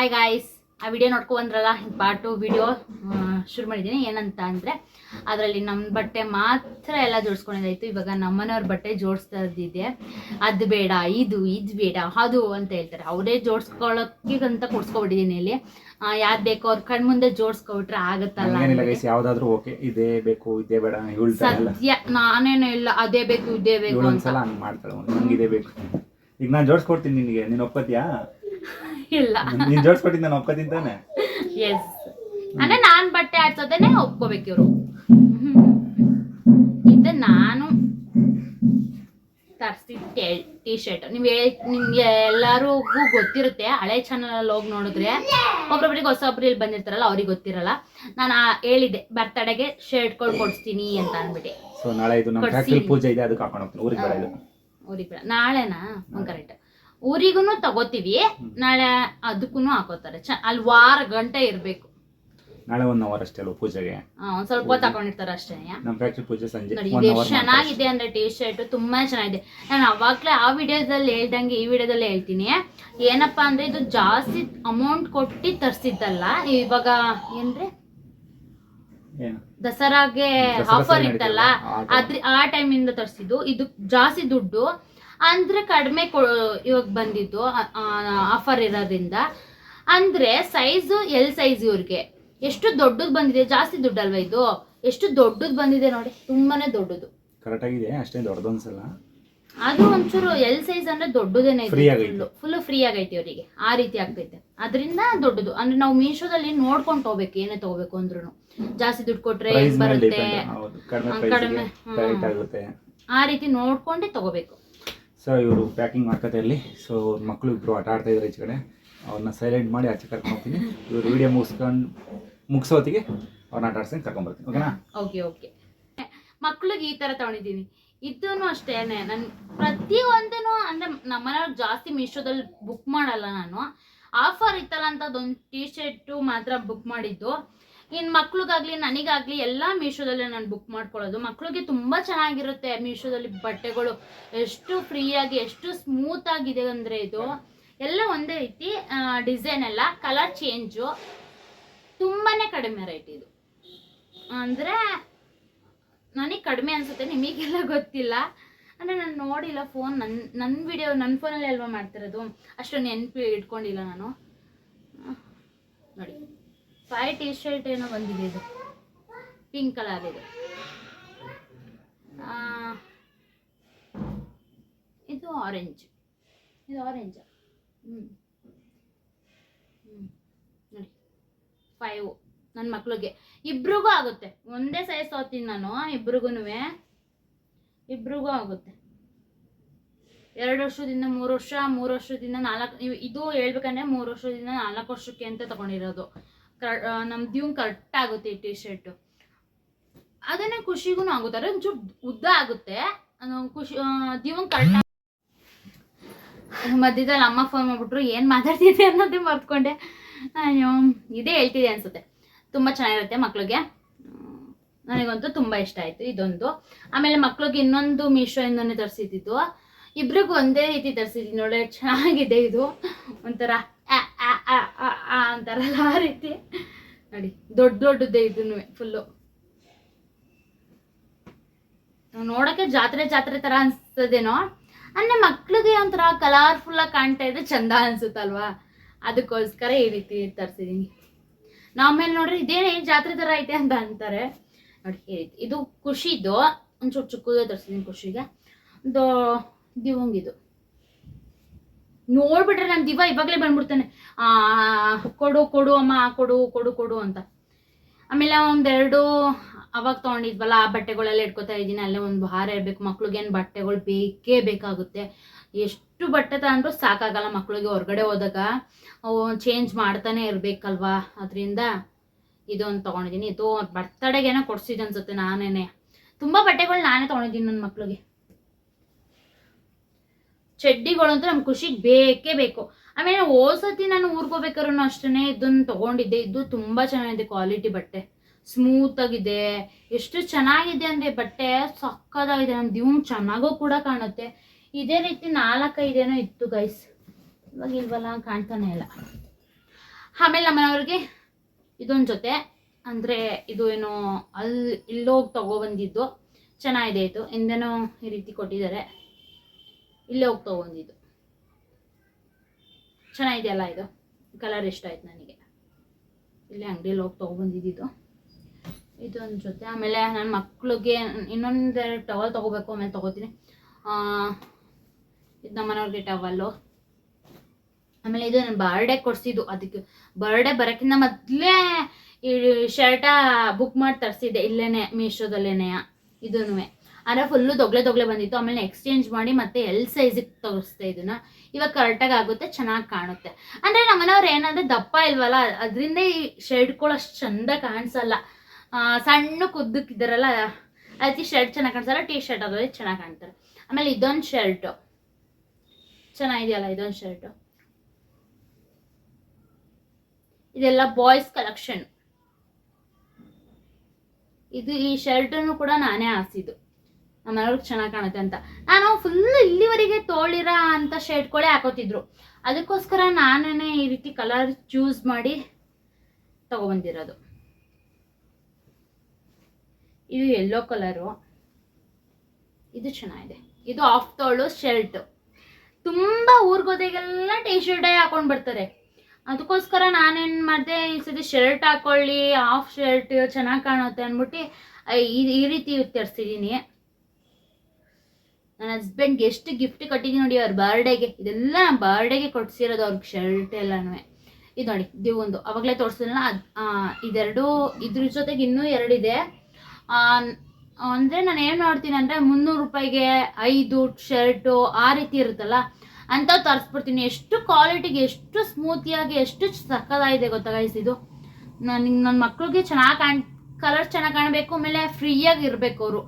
Hi guys ಆ video ನೋಡ್ಕೊ ಬಂದ್ರಲ್ಲ? ಟು ವಿಡಿಯೋ ಶುರು ಮಾಡಿದ್ದೀನಿ. ಏನಂತ ಅಂದರೆ ಅದರಲ್ಲಿ ನಮ್ಮ ಬಟ್ಟೆ ಮಾತ್ರ ಎಲ್ಲ ಜೋಡಿಸ್ಕೊಂಡಿದ್ದಾಯಿತು. ಇವಾಗ ನಮ್ಮನೆಯವ್ರ ಬಟ್ಟೆ ಜೋಡಿಸ್ತಾ ಇದ್ದಿದ್ದೆ ಅದು ಬೇಡ ಇದು ಇದು ಬೇಡ ಅದು ಅಂತ ಹೇಳ್ತಾರೆ. ಅವರೇ ಜೋಡಿಸ್ಕೊಳ್ಳೋಕ್ಕೆ ಅಂತ ಕೊಡ್ಸ್ಕೊಬಿಟ್ಟಿದ್ದೀನಿ ಇಲ್ಲಿ. ಯಾವ್ದು ಬೇಕೋ ಅವ್ರ ಕಣ್ ಮುಂದೆ ಜೋಡಿಸ್ಕೊಬಿಟ್ರೆ ಆಗುತ್ತಲ್ಲ. ಯಾವ್ದಾದ್ರು ಓಕೆ ಇದೇ ಬೇಕು ಇದೇ ಬೇಡ ಸದ್ಯ ನಾನೇನು ಇಲ್ಲ ಅದೇ ಬೇಕು ಇದೇ ಬೇಕು ಅಂತ. ಮಾಡ್ತಾಳೆ ಇದೇ ಬೇಕು. ಈಗ ನಾನು ಜೋಡಿಸ್ಕೊಡ್ತೀನಿ ನಿನಗೆ. ನೀನು ಒಪ್ಪತ್ತೀಯಾ ಇಲ್ಲ. ನೀನ್ ಜೋಡಿಸ್ಕೊಟ್ಟಿದ್ದು ನಾನು ಒಪ್ಪತ್ತೀನಿ ತಾನೆ ಎಸ್ ಅಂದ್ರೆ ನಾನ್ ಬಟ್ಟೆ ಆಡ್ಸೋದೇನೆ ಒಪ್ಕೋಬೇಕು ಇವರು. ಇದು ನಾನು ತರಿಸಿದ್ದೆ ಟಿ ಶರ್ಟ್ ನೀವು ನಿಮ್ಗೆ ಎಲ್ಲರಿಗೂ ಗೊತ್ತಿರುತ್ತೆ ಹಳೆ ಚಾನಲ್ ಹೋಗಿ ನೋಡಿದ್ರೆ ಒಬ್ರೊಬ್ರಿಗೆ ಹೊಸೊಬ್ರು ಇಲ್ಲಿ ಬಂದಿರ್ತಾರಲ್ಲ ಅವ್ರಿಗೆ ಗೊತ್ತಿರಲ್ಲ. ನಾನು ಹೇಳಿದ್ದೆ ಬರ್ತಡೆಗೆ ಶರ್ಟ್ಗಳು ಕೊಡಿಸ್ತೀನಿ ಅಂತ ಅಂದ್ಬಿಟ್ಟು. ಸೊ ನಾಳೆ ಇದು ನಮ್ಮ. ಫ್ಯಾಕ್ಟ್ರಿ ಪೂಜೆ ಇದೆ ಅದಕ್ಕೆ ಹಾಕೊಂಡು ಹೋಗ್ತೀನಿ. ಊರಿಗೆ ಬೇಡ ಇದು. ಊರಿಗೆ ಬೇಡ ನಾಳೆನಾ? ಕರೆಕ್ಟ್ ಊರಿಗೂ ತಗೋತೀವಿ ನಾಳೆ ಅದಕ್ಕೂ ಹಾಕೋತಾರೆ. ಚ ಅಲ್ಲಿ ವಾರ ಗಂಟೆ ಇರಬೇಕು. ನಾಳೆ ಒನ್ ಅವರ್ ಅಷ್ಟೇ ಅಲ್ವಾ ಪೂಜೆಗೆ? ಒಂದ್ ಸ್ವಲ್ಪ ಹೊತ್ತು ಹಾಕೊಂಡಿರ್ತಾರೆ ಅಷ್ಟೇ ನಮ್ಮ ಫ್ಯಾಕ್ಟ್ರಿ ಪೂಜೆ ಸಂಜೆ ಚೆನ್ನಾಗಿದೆ ಅಂದ್ರೆ ಟಿ ಶರ್ಟ್ ತುಂಬಾ ಚೆನ್ನಾಗಿದೆ. ನಾನು ಅವಾಗ್ಲೇ ಆ ವಿಡಿಯೋದಲ್ಲಿ ಹೇಳ್ದಂಗೆ ಈ ವಿಡಿಯೋದಲ್ಲಿ ಹೇಳ್ತೀನಿ. ಏನಪ್ಪಾ ಅಂದ್ರೆ ಇದು ಜಾಸ್ತಿ ಅಮೌಂಟ್ ಕೊಟ್ಟಿ ತರಿಸಿದ್ದಲ್ಲ ಇವಾಗ ಏನ್ರಿ? ಏನು? ದಸರಾಗೆ ಆಫರ್ ಇತ್ತಲ್ಲ ಆದ್ರೆ. ಅದ್ರ ಆ ಟೈಮಿಂದ ತರಿಸಿದ್ದು. ಇದು ಜಾಸ್ತಿ ದುಡ್ಡು ಅಂದ್ರೆ ಕಡಿಮೆ ಇವಾಗ ಬಂದಿದ್ದು ಆಫರ್ ಇರೋದ್ರಿಂದ. ಅಂದ್ರೆ ಸೈಜ್ ಎಲ್ ಸೈಜ್ ಇವ್ರಿಗೆ. ಎಷ್ಟು ದೊಡ್ಡದು ಬಂದಿದೆ ಜಾಸ್ತಿ ದುಡ್ಡಲ್ವಾ ಇದು? ಎಷ್ಟು ದೊಡ್ಡದು ಬಂದಿದೆ ನೋಡಿ ತುಂಬಾನೇ ದೊಡ್ಡದು. ಕರೆಕ್ಟ್ ಆಗಿದೆ ಅಷ್ಟೇ ದೊಡ್ಡದೊಂದ್ಸಲ ಅದು ಒಂಚೂರು ಎಲ್ ಸೈಜ್ ಅಂದ್ರೆ ದೊಡ್ಡದೇನೆ. ಫುಲ್ ಫುಲ್ ಫ್ರೀ ಆಗೈತಿ ಅವರಿಗೆ ಆ ರೀತಿ ಆಗ್ತೈತೆ. ಅದರಿಂದ ದೊಡ್ಡದು. ಅಂದ್ರೆ ನಾವು ಮೀಶೋದಲ್ಲಿ ನೋಡ್ಕೊಂಡು ತಗೋಬೇಕು ಏನೇ ತಗೋಬೇಕು ಅಂದ್ರೂ ಜಾಸ್ತಿ ದುಡ್ಡು ಕೊಟ್ರೆ ಬರುತ್ತೆ? ಕಡಿಮೆ ಆ ರೀತಿ ನೋಡ್ಕೊಂಡೇ ತಗೋಬೇಕು. ಸೊ ಇವರು ಪ್ಯಾಕಿಂಗ್ ಮಾಡ್ಕೊತಾ ಇರಲಿ ಸೊ ಮಕ್ಕಳು ಇಬ್ಬರು ಆಟ ಆಡ್ತಾ ಇದ್ದಾರೆ ಈಚೆ ಕಡೆ. ಅವ್ರನ್ನ ಸೈಲೆಂಟ್ ಮಾಡಿ ಆಚೆ ಕರ್ಕೊಂಡು ಹೋಗ್ತೀನಿ. ಇವ್ರು ವಿಡಿಯೋ ಮುಗಿಸ್ಕೊಂಡು ಮುಗಿಸೋತಿಗೆ ಅವ್ರನ್ನ ಆಟ ಆಡ್ಸ್ಕೊಂಡು ಕರ್ಕೊಂಡ್ಬರ್ತೀನಿ ಓಕೆನಾ ಓಕೆ ಓಕೆ ಮಕ್ಳಿಗೆ ಈ ಥರ ತಗೊಂಡಿದ್ದೀನಿ. ಇದನ್ನು ಅಷ್ಟೇನೆ ನಾನು ಪ್ರತಿಯೊಂದೂ ಅಂದ್ರೆ ನಮ್ಮನೆಯವ್ರು ಜಾಸ್ತಿ ಮೀಶೋದಲ್ಲಿ ಬುಕ್ ಮಾಡಲ್ಲ ನಾನು. ಆಫರ್ ಇತ್ತಲ್ಲ ಅಂತ ಅದೊಂದು ಟಿ ಶರ್ಟು ಮಾತ್ರ ಬುಕ್ ಮಾಡಿದ್ದು. ಇನ್ನು ಮಕ್ಳಿಗಾಗ್ಲಿ, ನನಗಾಗ್ಲಿ, ಎಲ್ಲ ಮೀಶೋದಲ್ಲೇ ನಾನು ಬುಕ್ ಮಾಡ್ಕೊಳ್ಳೋದು. ಮಕ್ಳಿಗೆ ತುಂಬ ಚೆನ್ನಾಗಿರುತ್ತೆ ಮೀಶೋದಲ್ಲಿ ಬಟ್ಟೆಗಳು. ಎಷ್ಟು ಫ್ರೀಯಾಗಿ, ಎಷ್ಟು ಸ್ಮೂತ್ ಆಗಿದೆ ಅಂದರೆ ಇದು. ಎಲ್ಲ ಒಂದೇ ರೀತಿ ಡಿಸೈನ್ ಎಲ್ಲ ಕಲರ್ ಚೇಂಜು ತುಂಬಾ ಕಡಿಮೆ ರೇಟ್ ಇದು. ಅಂದರೆ ನನಗೆ ಕಡಿಮೆ ಅನಿಸುತ್ತೆ, ನಿಮಗೆಲ್ಲ ಗೊತ್ತಿಲ್ಲ. ಅಂದರೆ ನಾನು ನೋಡಿಲ್ಲ ಫೋನ್ ನನ್ನ ನನ್ನ ವಿಡಿಯೋ ನನ್ನ ಫೋನಲ್ಲಿ ಅಲ್ವಾ ಮಾಡ್ತಿರೋದು? ಅಷ್ಟೊಂದು ನೆನಪು ಇಟ್ಕೊಂಡಿಲ್ಲ ನಾನು. ನೋಡಿ. ಫೈ ಟಿ ಶರ್ಟ್ ಏನೋ ಬಂದಿದೆ ಇದು. ಪಿಂಕ್ ಕಲರ್ ಇದು ಇದು ಆರೆಂಜ್ ಇದು ಆರೆಂಜ್ ಹ್ಞೂ ಹ್ಞೂ ನೋಡಿ. ಫೈವ್ ನನ್ನ ಮಕ್ಳಿಗೆ. ಇಬ್ರಿಗೂ ಆಗುತ್ತೆ. ಒಂದೇ ಸೈಜ್ ತೋತೀನಿ ನಾನು ಇಬ್ರಿಗೂ ಇಬ್ರಿಗೂ ಆಗುತ್ತೆ. ಎರಡು ವರ್ಷದಿಂದ ಮೂರು ವರ್ಷ, ಮೂರು ವರ್ಷದಿಂದ ನಾಲ್ಕು, ಇದು ಹೇಳ್ಬೇಕಂದ್ರೆ ಮೂರು ವರ್ಷದಿಂದ ನಾಲ್ಕು ವರ್ಷಕ್ಕೆ ಅಂತ ತಗೊಂಡಿರೋದು. ನಮ್ಮ ದಿವ್ನ ಕರೆಕ್ಟ್ ಆಗುತ್ತೆ ಈ ಟಿ ಶರ್ಟ್ ಅದನ್ನೇ ಖುಷಿಗೂ ಆಗುತ್ತೆ ಒಂಚೂರು ಉದ್ದ ಆಗುತ್ತೆ. ಖುಷಿ ದಿವ್ನ ಕರೆಕ್ಟ್ ಮಧ್ಯದಲ್ಲಿ ಅಮ್ಮ ಫೋನ್ ಮಾಡ್ಬಿಟ್ರು, ಏನು ಮಾತಾಡ್ತಿದ್ದೆ ಅನ್ನೋದೇ ಮರ್ತ್ಕೊಂಡೆ. ಅಯ್ಯೋ, ಇದೇ ಹೇಳ್ತಿದೆ ಅನ್ಸುತ್ತೆ. ತುಂಬಾ ಚೆನ್ನಾಗಿರುತ್ತೆ ಮಕ್ಳಿಗೆ. ನನಗಂತೂ ತುಂಬಾ ಇಷ್ಟ ಆಯ್ತು ಇದೊಂದು. ಆಮೇಲೆ ಮಕ್ಳಿಗೆ ಇನ್ನೊಂದು ಮೀಶೋಯಿಂದನೇ ತರಿಸಿದ್ದು. ಇಬ್ರಿಗೂ ಒಂದೇ ರೀತಿ ತರಿಸಿದ್ದೀನಿ ನೋಡಿ ಚೆನ್ನಾಗಿದೆ ಇದು. ಒಂಥರ ಅಂತಾರಲ್ಲ ಆ ರೀತಿ. ನೋಡಿ, ದೊಡ್ಡ ದೊಡ್ಡದೇ ಇದನ್ನು ಫುಲ್ಲು ನೋಡೋಕ್ಕೆ ಜಾತ್ರೆ ಜಾತ್ರೆ ಥರ ಅನಿಸ್ತದೇನೋ. ಅಂದರೆ ಮಕ್ಳಿಗೆ ಒಂಥರ ಕಲರ್ಫುಲ್ಲಾಗಿ ಕಾಣ್ತಾ ಇದ್ರೆ ಚಂದ ಅನ್ಸುತ್ತಲ್ವಾ? ಅದಕ್ಕೋಸ್ಕರ ಈ ರೀತಿ ತರಿಸಿದ್ದೀನಿ ಆಮೇಲೆ ನೋಡ್ರಿ ಇದೇನೇ ಜಾತ್ರೆ ಥರ ಐತೆ ಅಂತ ಅಂತಾರೆ. ನೋಡಿ, ಈ ರೀತಿ. ಇದು ಖುಷಿದು. ಒಂಚೂರು ಚಿಕ್ಕದೇ ತರಿಸಿದೀನಿ ಖುಷಿಗೆ. ಇದು ದಿವಂಗಿದು. ನೋಡ್ಬಿಟ್ರೆ ನಾನು ದಿವ ಇವಾಗಲೇ ಬಂದ್ಬಿಡ್ತಾನೆ. ಆ, ಕೊಡು ಕೊಡು ಅಮ್ಮ ಕೊಡು ಕೊಡು ಕೊಡು ಅಂತ. ಆಮೇಲೆ ಒಂದೆರಡು ಅವಾಗ ತೊಗೊಂಡಿದ್ವಲ್ಲ ಆ ಬಟ್ಟೆಗಳೆಲ್ಲ ಇಟ್ಕೊತಾ ಇದ್ದೀನಿ. ಅಲ್ಲೇ ಒಂದು ಭಾರ ಇರಬೇಕು. ಮಕ್ಳಿಗೆ ಏನು ಬಟ್ಟೆಗಳು ಬೇಕೇ ಬೇಕಾಗುತ್ತೆ. ಎಷ್ಟು ಬಟ್ಟೆ ತಗೊಂಡ್ರು ಸಾಕಾಗಲ್ಲ ಮಕ್ಳಿಗೆ ಹೊರಗಡೆ ಹೋದಾಗ. ಚೇಂಜ್ ಮಾಡ್ತಾನೆ ಇರಬೇಕಲ್ವಾ? ಅದರಿಂದ ಇದೊಂದು ತೊಗೊಂಡಿದ್ದೀನಿ. ಇದು ಬರ್ತಡೆಗೇನೋ ಕೊಡ್ಸಿದ್ದು ಅನ್ಸುತ್ತೆ ನಾನೇನೆ. ತುಂಬ ಬಟ್ಟೆಗಳು ನಾನೇ ತೊಗೊಂಡಿದ್ದೀನಿ ನನ್ನ ಮಕ್ಳಿಗೆ. ಚಡ್ಡಿಗಳಂತೂ ನಮ್ಮ ಖುಷಿಗೆ ಬೇಕೇ ಬೇಕು. ಆಮೇಲೆ ಹೋಸತಿ ನಾನು ಊರ್ಗೋಬೇಕಾದ್ರೂ ಅಷ್ಟೇ ಇದನ್ನು ತೊಗೊಂಡಿದ್ದೆ. ಇದು ತುಂಬ ಚೆನ್ನಾಗಿದೆ ಕ್ವಾಲಿಟಿ ಬಟ್ಟೆ. ಸ್ಮೂತ್ ಆಗಿದೆ. ಎಷ್ಟು ಚೆನ್ನಾಗಿದೆ ಅಂದರೆ ಬಟ್ಟೆ ಸಕ್ಕದಾಗಿದೆ ನಮ್ಮ ದಿವ್ ಚೆನ್ನಾಗೂ ಕೂಡ ಕಾಣುತ್ತೆ. ಇದೇ ರೀತಿ ನಾಲ್ಕೈದೇನೋ ಇತ್ತು ಗೈಸ್ ಇವಾಗ ಇಲ್ವಲ್ಲ ಕಾಣ್ತಾನೆ ಇಲ್ಲ. ಆಮೇಲೆ ನಮ್ಮನವ್ರಿಗೆ ಇದೊಂದು ಜೊತೆ ಅಂದರೆ ಇದು ಏನು ಅಲ್ಲಿ ಇಲ್ಲೋಗಿ ತಗೊಬಂದಿದ್ದು ಚೆನ್ನಾಗಿದೆ ಇದು. ಹಿಂದೆನೋ ಈ ರೀತಿ ಕೊಟ್ಟಿದ್ದಾರೆ. ಇಲ್ಲೇ ಹೋಗಿ ತಗೊಂಡಿದ್ದು. ಚೆನ್ನಾಗಿದೆಯಲ್ಲ ಇದು? ಕಲರ್ ಇಷ್ಟ ಆಯ್ತು ನನಗೆ? ಇಲ್ಲೇ ಅಂಗಡಿಯಲ್ಲಿ ಹೋಗಿ ತೊಗೊಬಂದಿದ್ದು ಇದೊಂದು ಜೊತೆ. ಆಮೇಲೆ ನನ್ನ ಮಕ್ಳಿಗೆ ಇನ್ನೊಂದೆರಡು ಟವಲ್ ತೊಗೋಬೇಕು, ಆಮೇಲೆ ತೊಗೋತೀನಿ. ಇದು ನಮ್ಮ ಮನೆಯವ್ರಿಗೆ ಟವಲ್ಲು ಆಮೇಲೆ ಇದು ನನ್ನ ಬರ್ಡೇ ಕೊಡಿಸಿದ್ದು. ಅದಕ್ಕೆ ಬರ್ಡೇ ಬರೋಕ್ಕಿಂತ ಮೊದಲೇ ಈ ಶರ್ಟ ಬುಕ್ ಮಾಡಿ ತರಿಸಿದ್ದೆ, ಇಲ್ಲೇನೆ ಮೀಶೋದಲ್ಲೇನೆಯ ಇದೂ ಅಂದರೆ ಫುಲ್ಲು ದೊಗ್ಲೆ ದೊಗ್ಲೆ ಬಂದಿತ್ತು. ಆಮೇಲೆ ಎಕ್ಸ್ಚೇಂಜ್ ಮಾಡಿ ಮತ್ತೆ ಎಲ್ ಸೈಜಿಗೆ ತೋರಿಸ್ದೆ ಇದನ್ನ. ಇವಾಗ ಕರೆಕ್ಟಾಗಿ ಆಗುತ್ತೆ, ಚೆನ್ನಾಗಿ ಕಾಣುತ್ತೆ. ಅಂದರೆ ನಮ್ಮನೆಯವ್ರು ಏನಂದ್ರೆ ದಪ್ಪ ಇಲ್ವಲ್ಲ, ಅದರಿಂದ ಈ ಶರ್ಟ್ಗಳು ಅಷ್ಟು ಚಂದ ಕಾಣಿಸಲ್ಲ. ಸಣ್ಣ ಕುದ್ದಕ್ಕಿದ್ದಾರಲ್ಲ, ಅದಕ್ಕೆ ಶರ್ಟ್ ಚೆನ್ನಾಗಿ ಕಾಣಿಸಲ್ಲ ಟೀ ಶರ್ಟ್ ಅದ್ರಲ್ಲಿ ಚೆನ್ನಾಗಿ ಕಾಣ್ತಾರೆ. ಆಮೇಲೆ ಇದೊಂದು ಶರ್ಟು ಚೆನ್ನಾಗಿದೆಯಲ್ಲ ಇದೊಂದು ಶರ್ಟು ಇದೆಲ್ಲ ಬಾಯ್ಸ್ ಕಲೆಕ್ಷನ್ ಇದು ಈ ಶರ್ಟನ್ನು ಕೂಡ ನಾನೇ ಹಾಸಿದ್ದು. ಮನೆಯವ್ರಿಗೆ ಚೆನ್ನಾಗಿ ಕಾಣುತ್ತೆ ಅಂತ. ನಾನು ಫುಲ್ ಇಲ್ಲಿವರೆಗೆ ತೋಳಿರ ಅಂತ ಶರ್ಟ್ಗಳೇ ಹಾಕೋತಿದ್ರು. ಅದಕ್ಕೋಸ್ಕರ ನಾನೇ ಈ ರೀತಿ ಕಲರ್ ಚೂಸ್ ಮಾಡಿ ತಗೊಬಂದಿರೋದು. ಇದು ಎಲ್ಲೋ ಕಲರು ಇದು ಚೆನ್ನಾಗಿದೆ. ಇದು ಆಫ್ ತೋಳು ಶರ್ಟ್ ತುಂಬ ಊರ್ಗೋದೆಗೆಲ್ಲ ಟೀ ಶರ್ಟೇ ಹಾಕೊಂಡು ಬರ್ತಾರೆ. ಅದಕ್ಕೋಸ್ಕರ ನಾನೇನ್ ಮಾಡಿದೆ, ಈ ಸತಿ ಶರ್ಟ್ ಹಾಕೊಳ್ಳಿ ಆಫ್ ಶರ್ಟ್ ಚೆನ್ನಾಗಿ ಕಾಣುತ್ತೆ ಅಂದ್ಬಿಟ್ಟು, ಈ ಈ ರೀತಿ ತರಿಸಿದ್ದೀನಿ ನನ್ನ ಹಸ್ಬೆಂಡ್ಗೆ ಎಷ್ಟು ಗಿಫ್ಟ್ ಕೊಟ್ಟಿದ್ದೀನಿ ನೋಡಿ ಅವ್ರ ಬರ್ಡೇಗೆ ಇದೆಲ್ಲ ನಮ್ಮ ಬರ್ಡೇಗೆ ಕೊಡ್ಸಿರೋದು ಅವ್ರಿಗೆ ಶರ್ಟ್ ಎಲ್ಲನೂ ಇದು ನೋಡಿ, ಇದು ಒಂದು. ಅವಾಗಲೇ ತೋರಿಸಿದ್ರಲ್ಲ ಅದು ಇದೆರಡು, ಇದ್ರ ಜೊತೆಗೆ ಇನ್ನೂ ಎರಡಿದೆ ಅಂದರೆ ನಾನು ಏನು ಮಾಡ್ತೀನಿ ಅಂದರೆ ಮುನ್ನೂರು ರೂಪಾಯಿಗೆ ಐದು ಶರ್ಟು ಆ ರೀತಿ ಇರುತ್ತಲ್ಲ, ಅಂಥವು ತರಿಸ್ಬಿಡ್ತೀನಿ. ಎಷ್ಟು ಕ್ವಾಲಿಟಿಗೆ ಎಷ್ಟು ಸ್ಮೂತಿಯಾಗಿ ಎಷ್ಟು ಸಕ್ಕದಾಗಿದೆ ಗೊತ್ತಾ guys ಇದು. ನನಗೆ ನನ್ನ ಮಕ್ಳಿಗೆ ಚೆನ್ನಾಗಿ ಕಾಣ್ ಕಲರ್ ಚೆನ್ನಾಗಿ ಕಾಣಬೇಕು, ಆಮೇಲೆ ಫ್ರೀಯಾಗಿ ಇರಬೇಕು ಅವರು.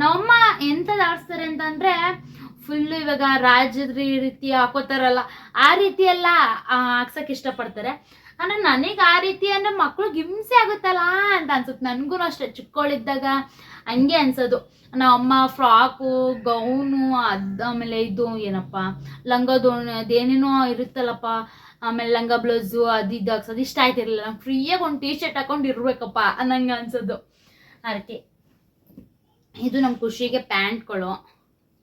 ನಮ್ಮಮ್ಮ ಎಂಥದ್ದು ಆಡಿಸ್ತಾರೆ ಅಂತಂದರೆ ಫುಲ್ಲು ಇವಾಗ ರಾಜದ ರೀತಿ ಹಾಕೋತಾರಲ್ಲ, ಆ ರೀತಿ ಎಲ್ಲ ಹಾಕ್ಸಕ್ಕೆ ಇಷ್ಟಪಡ್ತಾರೆ. ಅಂದರೆ ನನಗೆ ಆ ರೀತಿ ಅಂದರೆ ಮಕ್ಳಿಗೆ ಹಿಂಸೆ ಆಗುತ್ತಲ್ಲ ಅಂತ ಅನ್ಸುತ್ತೆ. ನನಗೂ ಅಷ್ಟೇ ಚಿಕ್ಕವಳಿದ್ದಾಗ ಹಂಗೆ ಅನ್ಸೋದು. ನಮ್ಮಮ್ಮ ಫ್ರಾಕು, ಗೌನು, ಅದು, ಆಮೇಲೆ ಇದು ಏನಪ್ಪ ಲಂಗದೋಣಿ ಅದೇನೇನೋ ಇರುತ್ತಲ್ಲಪ್ಪ, ಆಮೇಲೆ ಲಂಗ ಬ್ಲೌಸು, ಅದು ಇದು ಹಾಕ್ಸೋದು. ಇಷ್ಟ ಆಯ್ತಿರಲಿಲ್ಲ. ನಂಗೆ ಫ್ರೀಯಾಗಿ ಒಂದು ಟೀ ಶರ್ಟ್ ಹಾಕೊಂಡು ಇರ್ಬೇಕಪ್ಪ ನಂಗೆ ಅನ್ಸೋದು. ಅದಕ್ಕೆ. ಇದು ನಮ್ಮ ಖುಷಿಗೆ ಪ್ಯಾಂಟ್ಗಳು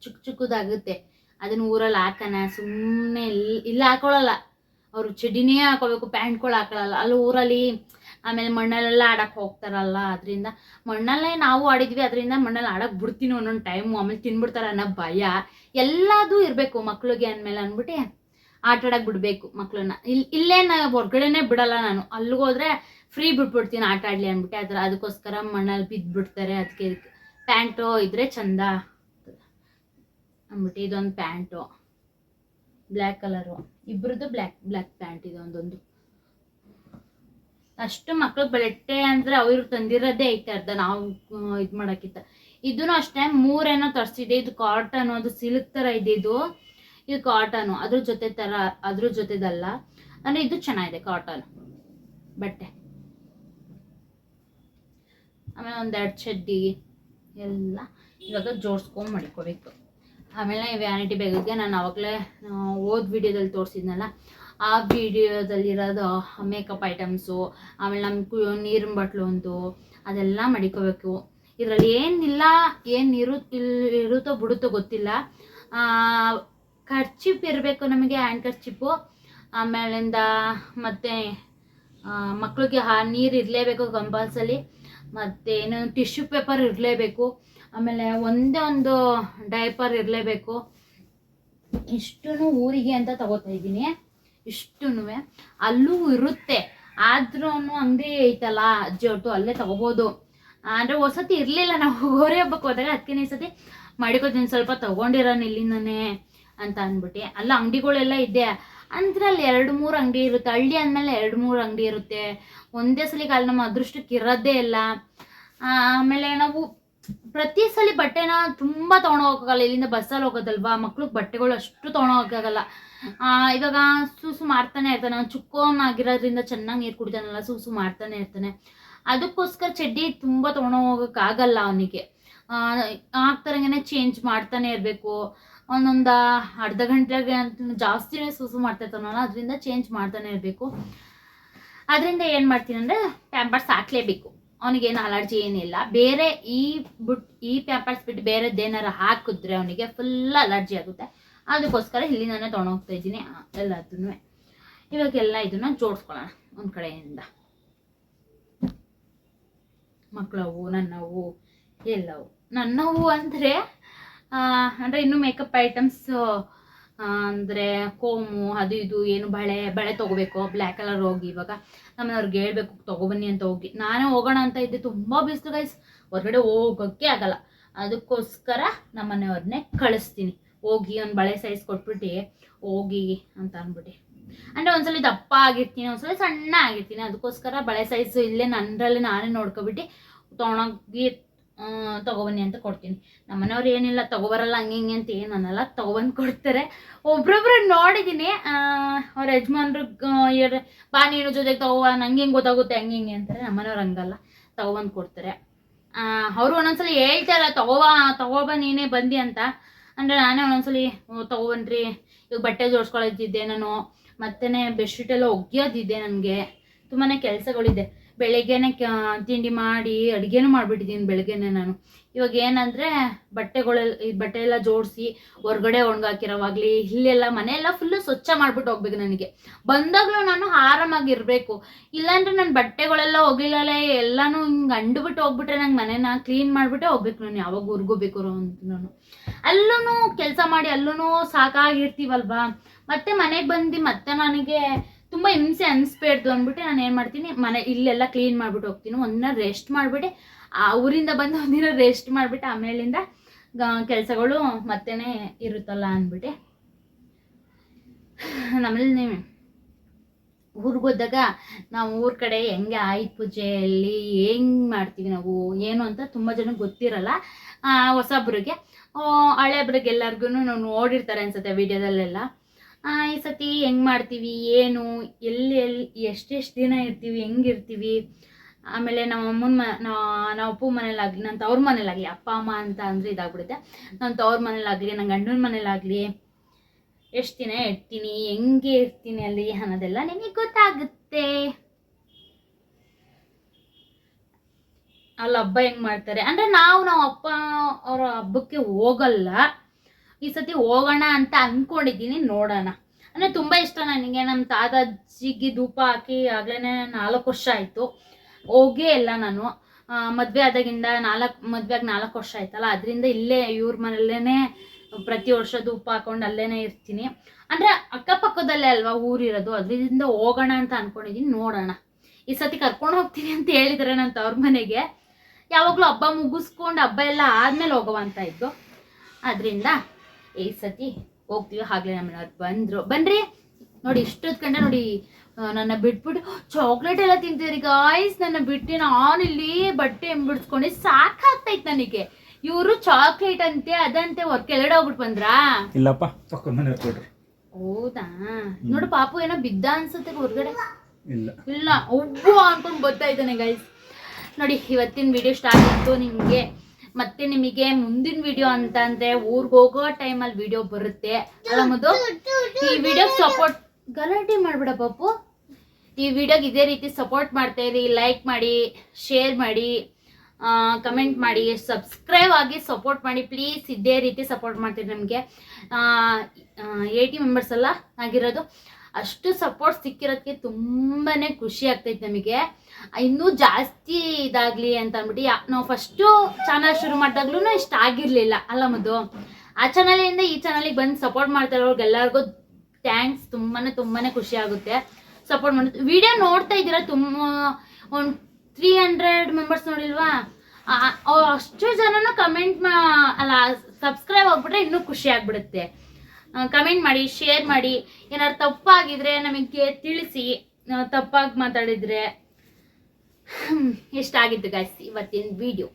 ಚಿಕ್ಕ ಚಿಕ್ಕದಾಗುತ್ತೆ. ಅದನ್ನ ಊರಲ್ಲಿ ಹಾಕೋಣ ಸುಮ್ಮನೆ ಇಲ್ಲಿ ಇಲ್ಲಿ ಹಾಕೊಳ್ಳಲ್ಲ ಅವರು ಚಡಿನೇ ಹಾಕೋಬೇಕು ಪ್ಯಾಂಟ್ಗಳು ಹಾಕೊಳ್ಳಲ್ಲ ಅಲ್ಲಿ ಊರಲ್ಲಿ ಆಮೇಲೆ ಮಣ್ಣಲ್ಲೆಲ್ಲ ಆಡಕ್ಕೆ ಹೋಗ್ತಾರಲ್ಲ, ಅದರಿಂದ ಮಣ್ಣಲ್ಲೇ ನಾವು ಆಡಿದ್ವಿ, ಅದರಿಂದ ಮಣ್ಣಲ್ಲಿ ಆಡಕ್ಕೆ ಬಿಡ್ತೀನಿ ಒಂದೊಂದು ಟೈಮು ಆಮೇಲೆ ತಿನ್ಬಿಡ್ತಾರೆ ಅನ್ನೋ ಭಯ ಎಲ್ಲದೂ ಇರಬೇಕು ಮಕ್ಳಿಗೆ ಅಂದಮೇಲೆ ಅಂದ್ಬಿಟ್ಟು ಆಟ ಆಡಕ್ಕೆ ಬಿಡಬೇಕು ಮಕ್ಕಳನ್ನ ಇಲ್ಲಿ ಇಲ್ಲೇ ನಾ ಹೊರ್ಗಡೆನೇ ಬಿಡಲ್ಲ ನಾನು. ಅಲ್ಲಿಗೋದ್ರೆ ಫ್ರೀ ಬಿಟ್ಬಿಡ್ತೀನಿ, ಆಟ ಆಡಲಿ ಅಂದ್ಬಿಟ್ಟು. ಅದರ, ಅದಕ್ಕೋಸ್ಕರ ಮಣ್ಣಲ್ಲಿ ಬಿದ್ದುಬಿಡ್ತಾರೆ ಅದಕ್ಕೆ ಪ್ಯಾಂಟು ಇದ್ರೆ ಚಂದ ಅಂದ್ಬಿಟ್ಟು ಇದೊಂದು pant. Black colour. ಇಬ್ಬರದ್ದು black black pant ಇದೊಂದೊಂದು ಅಷ್ಟು ಮಕ್ಳು ಬಟ್ಟೆ ಅಂದ್ರೆ ಅವ್ರು ತಂದಿರೋದೇ ಐತೆ ಅರ್ಧ ನಾವು ಇದು ಮಾಡೋಕ್ಕಿಂತ. ಇದೂ ಅಷ್ಟೇ, ಮೂರೇನೋ ತರಿಸಿದೆ. ಇದು ಕಾಟನ್, ಅದು ಸಿಲ್ಕ್ ಥರ ಇದೆ ಇದು. ಇದು ಕಾಟನು. ಅದ್ರ ಜೊತೆ ಥರ ಅದ್ರ ಜೊತೆದಲ್ಲ. ಅಂದರೆ ಇದು ಚೆನ್ನಾಗಿದೆ ಕಾಟನ್ ಬಟ್ಟೆ. ಆಮೇಲೆ ಒಂದೆರಡು ಚಡ್ಡಿ. ಎಲ್ಲ ಇವಾಗ ಜೋಡಿಸ್ಕೊಂಡು ಮಡ್ಕೋಬೇಕು ಆಮೇಲೆ ವ್ಯಾನಿಟಿ ಬ್ಯಾಗಿಗೆ ನಾನು ಅವಾಗಲೇ ಓದ್ ವಿಡಿಯೋದಲ್ಲಿ ತೋರಿಸಿದ್ನಲ್ಲ, ಆ ವಿಡಿಯೋದಲ್ಲಿರೋದು ಮೇಕಪ್ ಐಟಮ್ಸು ಆಮೇಲೆ ನಮ್ಮ ನೀರಿನ ಬಾಟ್ಲು ಒಂದು, ಅದೆಲ್ಲ ಮಡಿಕೋಬೇಕು. ಇದರಲ್ಲಿ ಏನಿಲ್ಲ, ಏನು ಇರು ಇರುತ್ತೋ ಬಿಡುತ್ತೋ ಗೊತ್ತಿಲ್ಲ. ಖರ್ಚಿಪ್ ಇರಬೇಕು ನಮಗೆ ಹ್ಯಾಂಡ್ ಖರ್ಚಿಪ್ಪು ಆಮೇಲಿಂದ ಮತ್ತು ಮಕ್ಕಳಿಗೆ ಆ ನೀರು ಇರಲೇಬೇಕು ಕಂಪಲ್ಸರಿ ಮತ್ತು ಏನು ಟಿಶ್ಯೂ ಪೇಪರ್ ಇರಲೇಬೇಕು, ಆಮೇಲೆ ಒಂದೇ ಒಂದು ಡೈಪರ್ ಇರಲೇಬೇಕು. ಇಷ್ಟು ಊರಿಗೆ ಅಂತ ತಗೋತಾ ಇದ್ದೀನಿ ಇಷ್ಟೂ ಅಲ್ಲೂ ಇರುತ್ತೆ ಆದ್ರೂ ಅಂಗಡಿ ಐತಲ್ಲ, ಅಜ್ಜಿ ಒಟ್ಟು ಅಲ್ಲೇ ತಗೋಬೋದು. ಅಂದರೆ ಹೊಸತಿ ಇರಲಿಲ್ಲ, ನಾವು ಹೋರಿ ಹಬ್ಬಕ್ಕೆ ಹೋದಾಗ ಅದಕ್ಕೆ ಸತಿ ಮಾಡಿಕೋತೀನಿ ಸ್ವಲ್ಪ ತೊಗೊಂಡಿರೋನು ಇಲ್ಲಿಂದನೇ ಅಂತ ಅಂದ್ಬಿಟ್ಟು. ಅಲ್ಲ, ಅಂಗಡಿಗಳೆಲ್ಲ ಇದೆ ಅಂದ್ರೆ ಅಲ್ಲಿ ಎರಡು ಮೂರು ಅಂಗಡಿ ಇರುತ್ತೆ. ಹಳ್ಳಿ ಅಂದಮೇಲೆ ಎರಡು ಮೂರು ಅಂಗಡಿ ಇರುತ್ತೆ. ಒಂದೇ ಸಲಿಗೆ ಕಾಲ ನಮ್ಮ ಅದೃಷ್ಟಕ್ಕೆ ಇರೋದೇ ಇಲ್ಲ. ಆಮೇಲೆ ನಾವು ಪ್ರತಿ ಸಲ ಬಟ್ಟೆನ ತುಂಬ ತೊಗೊಂಡೋಗಕ್ಕಾಗಲ್ಲ. ಇಲ್ಲಿಂದ ಬಸ್ಸಲ್ಲಿ ಹೋಗೋದಲ್ವಾ? ಮಕ್ಳಿಗೆ ಬಟ್ಟೆಗಳು ಅಷ್ಟು ತೊಗೊಂಡೋಗಕ್ಕಾಗಲ್ಲ. ಇವಾಗ ಸೂಸು ಮಾಡ್ತಾನೆ ಇರ್ತಾನೆ. ಅವ್ನು ಚಿಕ್ಕವನಾಗಿರೋದ್ರಿಂದ ಚೆನ್ನಾಗಿ ನೀರು ಕುಡಿತಾನಲ್ಲ, ಸೂಸು ಮಾಡ್ತಾನೆ ಇರ್ತಾನೆ. ಅದಕ್ಕೋಸ್ಕರ ಚಡ್ಡಿ ತುಂಬ ತೊಗೊಂಡೋಗಕ್ಕಾಗಲ್ಲ ಅವನಿಗೆ. ಆಗ್ತಾರಂಗೆ ಚೇಂಜ್ ಮಾಡ್ತಾನೆ ಇರಬೇಕು. ಒಂದೊಂದು ಅರ್ಧ ಗಂಟೆಗೆ ಅಂತ ಜಾಸ್ತಿನೇ ಸುಸು ಮಾಡ್ತಿರ್ತಾನಲ್ಲ ಅದರಿಂದ ಚೇಂಜ್ ಮಾಡ್ತಾನೆ ಇರಬೇಕು. ಅದರಿಂದ ಏನು ಮಾಡ್ತೀನಿ ಅಂದರೆ ಪ್ಯಾಂಪರ್ಸ್ ಹಾಕ್ಲೇಬೇಕು. ಅವನಿಗೇನು ಅಲರ್ಜಿ ಏನಿಲ್ಲ. ಬೇರೆ ಈ ಬುಟ್ ಈ ಪ್ಯಾಂಪರ್ಸ್ ಬಿಟ್ಟು ಬೇರೆದ್ದೇನಾರು ಹಾಕಿದ್ರೆ ಅವನಿಗೆ ಫುಲ್ ಅಲರ್ಜಿ ಆಗುತ್ತೆ. ಅದಕ್ಕೋಸ್ಕರ ಇಲ್ಲಿ ನಾನು ತೊಗೊಂಡೋಗ್ತಾ ಇದ್ದೀನಿ ಎಲ್ಲದನ್ನು. ಇವಾಗೆಲ್ಲ ಇದನ್ನ ಜೋಡಿಸ್ಕೊಳ್ಳೋಣ ಒಂದು ಕಡೆಯಿಂದ. ಮಕ್ಕಳವು ನನ್ನವು, ಎಲ್ಲವು. ನನ್ನವು ಅಂದರೆ ಅಂದರೆ ಇನ್ನು ಮೇಕಪ್ ಐಟಮ್ಸ್ ಅಂದರೆ ಕೋಮು ಅದು ಇದು ಏನು ಬಳೆ ಬಳೆ ತೊಗೋಬೇಕು ಬ್ಲ್ಯಾಕ್ ಕಲರ್ ಹೋಗಿ ಇವಾಗ. ನಮ್ಮನವ್ರಿಗೆ ಹೇಳ್ಬೇಕು, ತೊಗೊಬನ್ನಿ ಅಂತ ಹೋಗಿ. ನಾನೇ ಹೋಗೋಣ ಅಂತ ಇದ್ದೆ, ತುಂಬ ಬಿಸಿಲು ಗೈಸ್ ಹೊರಗಡೆ ಹೋಗೋಕ್ಕೆ ಆಗಲ್ಲ. ಅದಕ್ಕೋಸ್ಕರ ನಮ್ಮನೆಯವ್ರನ್ನೇ ಕಳಿಸ್ತೀನಿ. ಹೋಗಿ ಒಂದು ಬಳೆ ಸೈಜ್ ಕೊಟ್ಬಿಟ್ಟು, ಹೋಗಿ ಅಂತ ಅಂದ್ಬಿಟ್ಟು. ಅಂದರೆ ಒಂದ್ಸಲ ದಪ್ಪ ಆಗಿರ್ತೀನಿ, ಒಂದ್ಸಲ ಸಣ್ಣ ಆಗಿರ್ತೀನಿ. ಅದಕ್ಕೋಸ್ಕರ ಬಳೆ ಸೈಜ್ ಇಲ್ಲೇ ನನ್ನಲ್ಲಿ ನಾನೇ ನೋಡ್ಕೊಬಿಟ್ಟು ತೊಗೊಂಡೋಗಿ ತಗೊಬನ್ನಿ ಅಂತ ಕೊಡ್ತೀನಿ. ನಮ್ಮನೆಯವ್ರು ಏನಿಲ್ಲ ತಗೋಬರಲ್ಲ ಹಂಗೆ ಹಿಂಗೆ ಅಂತ ಏನು ಅನ್ನಲ್ಲ ತಗೊಬಂದು ಕೊಡ್ತಾರೆ. ಒಬ್ರೊಬ್ರು ನೋಡಿದ್ದೀನಿ ಅವ್ರ ಯಜಮಾನ್ರು ಬಾ ನೀನು ಜೊತೆಗೆ ತಗೋ ನಂಗೆ ಹೆಂಗೆ ಗೊತ್ತಾಗುತ್ತೆ ಹಂಗೆ ಹಿಂಗೆ ಅಂತಾರೆ. ನಮ್ಮನೆಯವ್ರು ಹಂಗಲ್ಲ ತಗೊಬಂದು ಕೊಡ್ತಾರೆ. ಅವರು ಒಂದೊಂದ್ಸಲ ಹೇಳ್ತಾರೆ ತಗೋವಾ ತಗೋಬ ನೀನೇ ಬಂದಿ ಅಂತ. ಅಂದರೆ ನಾನೇ ಒಂದೊಂದ್ಸಲಿ "ಓ, ತಗೊಬನ್ರಿ ಇವಾಗ ಬಟ್ಟೆ ಜೋಡಿಸ್ಕೊಳ್ಳೋದಿದ್ದೆ ನಾನು ಮತ್ತೆ ಬೆಡ್ಶೀಟ್ ಎಲ್ಲ ಒಗ್ಯೋದಿದೆ ನನಗೆ ತುಂಬಾ ಕೆಲಸಗಳಿದೆ. ಬೆಳಗ್ಗೆನೆ ತಿಂಡಿ ಮಾಡಿ ಅಡುಗೆನೂ ಮಾಡಿಬಿಟ್ಟಿದ್ದೀನಿ ಬೆಳಗ್ಗೆನೆ ನಾನು. ಇವಾಗ ಏನಂದರೆ ಬಟ್ಟೆಗಳೆಲ್ಲ ಈ ಬಟ್ಟೆ ಎಲ್ಲ ಜೋಡಿಸಿ ಹೊರ್ಗಡೆ ಒಣಗಾಕಿರೋವಾಗಲಿ ಇಲ್ಲೆಲ್ಲ ಮನೆಯೆಲ್ಲ ಫುಲ್ಲು ಸ್ವಚ್ಛ ಮಾಡಿಬಿಟ್ಟು ಹೋಗ್ಬೇಕು ನನಗೆ. ಬಂದಾಗಲೂ ನಾನು ಆರಾಮಾಗಿರಬೇಕು. ಇಲ್ಲಾಂದ್ರೆ ನನ್ನ ಬಟ್ಟೆಗಳೆಲ್ಲ ಹೋಗಿಲ್ಲ ಎಲ್ಲನೂ ಹಿಂಗೆ ಅಂಡ್ಬಿಟ್ಟು ಹೋಗ್ಬಿಟ್ರೆ ನಂಗೆ ಮನೇನ ಕ್ಲೀನ್ ಮಾಡಿಬಿಟ್ಟೆ ಹೋಗ್ಬೇಕು ನಾನು, ಯಾವಾಗ ಉರ್ಗೋಬೇಕು ಅಂತ ನಾನು ಅಲ್ಲೂ ಕೆಲಸ ಮಾಡಿ ಅಲ್ಲೂ ಸಾಕಾಗಿರ್ತೀವಲ್ವಾ? ಮತ್ತೆ ಮನೆಗೆ ಬಂದು ಮತ್ತೆ ನನಗೆ ತುಂಬ ಹಿಂಸೆ ಅನಿಸ್ಬೇಡ್ದು ಅಂದ್ಬಿಟ್ಟು ನಾನು ಏನು ಮಾಡ್ತೀನಿ, ಮನೆ ಇಲ್ಲೆಲ್ಲ ಕ್ಲೀನ್ ಮಾಡಿಬಿಟ್ಟು ಹೋಗ್ತೀನಿ. ಒಂದಿನ ರೆಸ್ಟ್ ಮಾಡಿಬಿಟ್ಟು ಆ ಊರಿಂದ ಬಂದು ಒಂದಿನ ರೆಸ್ಟ್ ಮಾಡಿಬಿಟ್ಟು ಆಮೇಲಿಂದ ಕೆಲಸಗಳು ಮತ್ತೇನೆ ಇರುತ್ತಲ್ಲ ಅಂದ್ಬಿಟ್ಟು. ನಮ್ಮಲ್ಲಿ ಊರಿಗೆ ಹೋದಾಗ ನಾವು ಊರ ಕಡೆ ಹೆಂಗೆ ಆಯುಧ ಪೂಜೆಯಲ್ಲಿ, ಹೆಂಗೆ ಮಾಡ್ತೀವಿ ನಾವು, ಏನು ಅಂತ ತುಂಬ ಜನಕ್ಕೆ ಗೊತ್ತಿರಲ್ಲ. ಹೊಸಬ್ರಿಗೆ. ಹಳೆಬ್ರಿಗೆ ಎಲ್ಲರಿಗೂ ನೋಡಿರ್ತಾರೆ ಅನ್ಸುತ್ತೆ ವಿಡಿಯೋದಲ್ಲೆಲ್ಲ. ಈ ಸತಿ ಹೆಂಗೆ ಮಾಡ್ತೀವಿ, ಏನು, ಎಲ್ಲಿ ಎಲ್ಲಿ ಎಷ್ಟೆಷ್ಟು ದಿನ ಇರ್ತೀವಿ ಹೆಂಗಿರ್ತೀವಿ ಆಮೇಲೆ ನಮ್ಮ ಅಮ್ಮನ ಮ ನಮ್ಮ ಅಪ್ಪು ಮನೇಲಾಗಲಿ ನನ್ನ ತವ್ರ ಮನೇಲಾಗಲಿ ಅಪ್ಪ, ಅಮ್ಮ ಅಂತ ಅಂದರೆ ಇದಾಗ್ಬಿಡುತ್ತೆ. ನನ್ನ ತವ್ರ ಮನೇಲಾಗಲಿ ನನ್ನ ಗಂಡನ ಮನೇಲಾಗಲಿ ಎಷ್ಟು ದಿನ ಇರ್ತೀನಿ, ಹೆಂಗೆ ಇರ್ತೀನಿ ಅಲ್ಲಿ ಅನ್ನೋದೆಲ್ಲ ನಿಮಗೆ ಗೊತ್ತಾಗುತ್ತೆ. ಅಲ್ಲಿ ಹಬ್ಬ ಹೆಂಗೆ ಮಾಡ್ತಾರೆ? ಅಂದರೆ ನಾವು ನಾವು ಅಪ್ಪ ಅವರ ಹಬ್ಬಕ್ಕೆ ಹೋಗಲ್ಲ. ಈ ಸತಿ ಹೋಗೋಣ ಅಂತ ಅನ್ಕೊಂಡಿದ್ದೀನಿ, ನೋಡೋಣ. ಅಂದರೆ ತುಂಬ ಇಷ್ಟ ನನಗೆ. ನಮ್ಮ ತಾತ ಅಜ್ಜಿಗೆ ಧೂಪ ಹಾಕಿ ಆಗ್ಲೇ ನಾಲ್ಕು ವರ್ಷ ಆಯಿತು. ಹೋಗೇ ಇಲ್ಲ ನಾನು. ಮದುವೆ ಆದಾಗಿಂದ ನಾಲ್ಕು ಮದ್ವೆಗೆ ನಾಲ್ಕು ವರ್ಷ ಆಯ್ತಲ್ಲ, ಅದರಿಂದ ಇಲ್ಲೇ ಇವ್ರ ಮನೆಯಲ್ಲೇ ಪ್ರತಿ ವರ್ಷ ಧೂಪ ಹಾಕೊಂಡು ಅಲ್ಲೇ ಇರ್ತೀನಿ. ಅಂದರೆ ಅಕ್ಕಪಕ್ಕದಲ್ಲೇ ಅಲ್ವಾ ಊರಿರೋದು, ಅದರಿಂದ ಹೋಗೋಣ ಅಂತ ಅಂದ್ಕೊಂಡಿದ್ದೀನಿ ನೋಡೋಣ. ಈ ಸತಿ ಕರ್ಕೊಂಡು ಹೋಗ್ತೀನಿ ಅಂತ ಹೇಳಿದರೆ ನನ್ನ ತವ್ರ ಮನೆಗೆ. ಯಾವಾಗಲೂ ಹಬ್ಬ ಮುಗಿಸ್ಕೊಂಡು ಹಬ್ಬ ಎಲ್ಲ ಆದಮೇಲೆ ಹೋಗುವಂತ ಇತ್ತು. ಅದರಿಂದ ಈ ಸತಿ ಹೋಗ್ತೀವಿ. ಹಾಗಲೇ ನಮ್ಮನೆಯವ್ರು ಬಂದ್ರು. ಬನ್ರಿ. ನೋಡಿ ಇಷ್ಟೊತ್ ಕಂಡ ನೋಡಿ ನನ್ನ ಬಿಟ್ಬಿಟ್ಟು ಚಾಕ್ಲೇಟ್ ಎಲ್ಲ ತಿಂತೀರಿ ಗಾಯ್ಸ್ ನನ್ನ ಬಿಟ್ಟು ನಾನು ಇಲ್ಲಿ ಬಟ್ಟೆ ಎಂಬಿಡ್ಸ್ಕೊಂಡು ಸಾಕಾಗ್ತೈತೆ ನನಗೆ. ಇವರು ಚಾಕ್ಲೇಟ್ ಅಂತೆ ಅದಂತೆ ಹೊರ ಕೆಳಗಡೆ ಹೋಗ್ಬಿಟ್ಟು ಬಂದ್ರಾ? ಇಲ್ಲಪ್ಪ. ಪಕ್ಕದ ಮನೆ ಕೊಡ್ರಿ. ಹೌದಾ? ನೋಡು ಪಾಪು ಏನೋ ಬಿದ್ದ ಅನ್ಸುತ್ತೆ ಹೊರಗಡೆ. ಇಲ್ಲ. ಇಲ್ಲ ಒಬ್ಬು ಅನ್ಕೊಂಡು ಬರ್ತಾ ಇದ್ದಾನೆ ಗೈಸ್ ನೋಡಿ ಇವತ್ತಿನ ವಿಡಿಯೋ ಸ್ಟಾರ್ಟ್ ಆಯ್ತು ನಿಮಗೆ. ಮತ್ತೆ ನಿಮಗೆ ಮುಂದಿನ ವಿಡಿಯೋ ಅಂತ ಅಂದ್ರೆ ಊರಿಗೆ ಹೋಗೋ ಟೈಮಲ್ಲಿ ವಿಡಿಯೋ ಬರುತ್ತೆ. ಅಲ್ಲಮ್ಮದು ಈ ವಿಡಿಯೋ ಸಪೋರ್ಟ್ ಗಲಾಟೆ ಮಾಡ್ಬಿಡ ಪಾಪು ಈ ವಿಡಿಯೋಗೆ ಇದೇ ರೀತಿ ಸಪೋರ್ಟ್ ಮಾಡ್ತಾ ಇರಿ ಲೈಕ್ ಮಾಡಿ ಶೇರ್ ಮಾಡಿ ಕಮೆಂಟ್ ಮಾಡಿ ಸಬ್ಸ್ಕ್ರೈಬ್ ಆಗಿ ಸಪೋರ್ಟ್ ಮಾಡಿ ಪ್ಲೀಸ್ ಇದೇ ರೀತಿ ಸಪೋರ್ಟ್ ಮಾಡ್ತೀರಿ ನಮಗೆ. ಏಯ್ಟಿ ಮೆಂಬರ್ಸ್ ಎಲ್ಲ ಆಗಿರೋದು. ಅಷ್ಟು ಸಪೋರ್ಟ್ ಸಿಕ್ಕಿರೋದಕ್ಕೆ ತುಂಬಾ ಖುಷಿ ಆಗ್ತೈತೆ ನಮಗೆ. ಇನ್ನೂ ಜಾಸ್ತಿ ಇದಾಗಲಿ ಅಂತ ಅಂದ್ಬಿಟ್ಟು ನಾವು ಫಸ್ಟು ಚಾನಲ್ ಶುರು ಮಾಡಿದಾಗ್ಲೂ ಇಷ್ಟ ಆಗಿರಲಿಲ್ಲ. ಅಲ್ಲ ಮದು ಆ ಚಾನಲಿಂದ ಈ ಚಾನಲಿಗೆ ಬಂದು ಸಪೋರ್ಟ್ ಮಾಡ್ತಾ ಇರೋರ್ಗೆಲ್ಲರಿಗೂ ಥ್ಯಾಂಕ್ಸ್ ತುಂಬಾ ತುಂಬಾ ಖುಷಿ ಆಗುತ್ತೆ. ಸಪೋರ್ಟ್ ಮಾಡಿ ವಿಡಿಯೋ ನೋಡ್ತಾ ಇದ್ದೀರಾ ತುಂಬ, ಒಂದು ತ್ರೀ ಹಂಡ್ರೆಡ್ ಮೆಂಬರ್ಸ್ ನೋಡಿಲ್ವಾ? ಅಷ್ಟು ಜನನೂ ಕಮೆಂಟ್ ಮಾ, ಅಲ್ಲ ಸಬ್ಸ್ಕ್ರೈಬ್ ಆಗ್ಬಿಟ್ರೆ ಇನ್ನೂ ಖುಷಿ ಆಗ್ಬಿಡುತ್ತೆ. ಕಮೆಂಟ್ ಮಾಡಿ ಶೇರ್ ಮಾಡಿ, ಏನಾದ್ರು ತಪ್ಪಾಗಿದ್ರೆ ನಮಗೆ ತಿಳಿಸಿ ತಪ್ಪಾಗಿ ಮಾತಾಡಿದ್ರೆ ಇಷ್ಟ ಆಗಿತ್ತು ಗಾಯ್ಸ್ ಇವತ್ತಿನ ವಿಡಿಯೋ